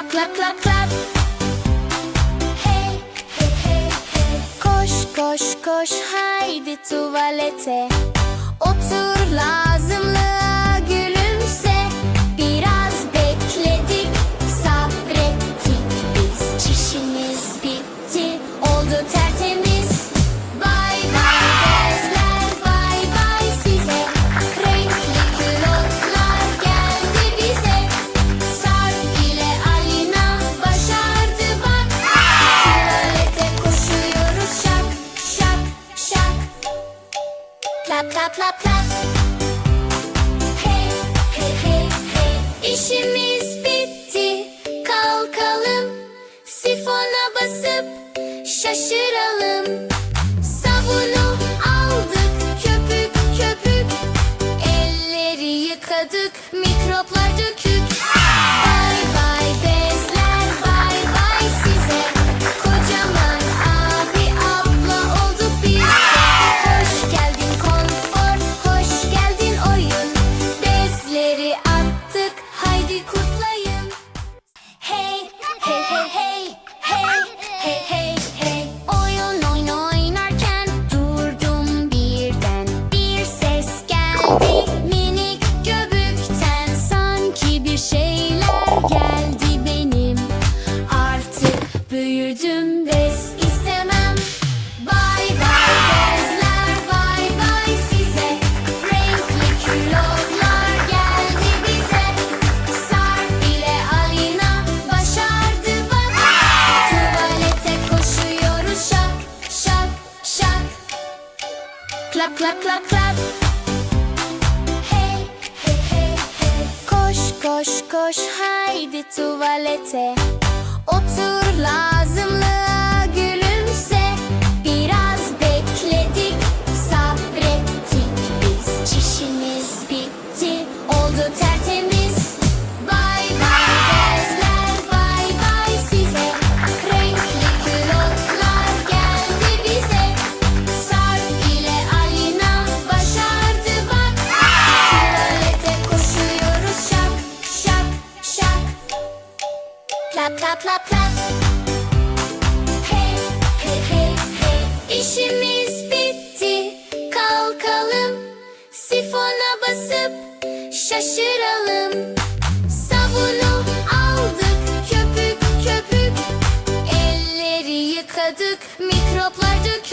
Hey hey hey hey. Koş koş koş haydi tuvalete. Otur lazımlığa gülümse. Biraz bekledik sabrettik biz. Çişimiz bitti oldu tertemiz Hey hey hey. İşimiz bitti. Kalkalım. Sifona basıp şaşıralım Hey hey hey hey. Koş koş koş haydi tuvalete. Otur lazım Plat plat plat Hey hey hey hey. İşimiz bitti. Kalkalım. Sifona basıp şaşıralım. Sabunu aldık. Köpük köpük. Elleri yıkadık. Mikroplar dök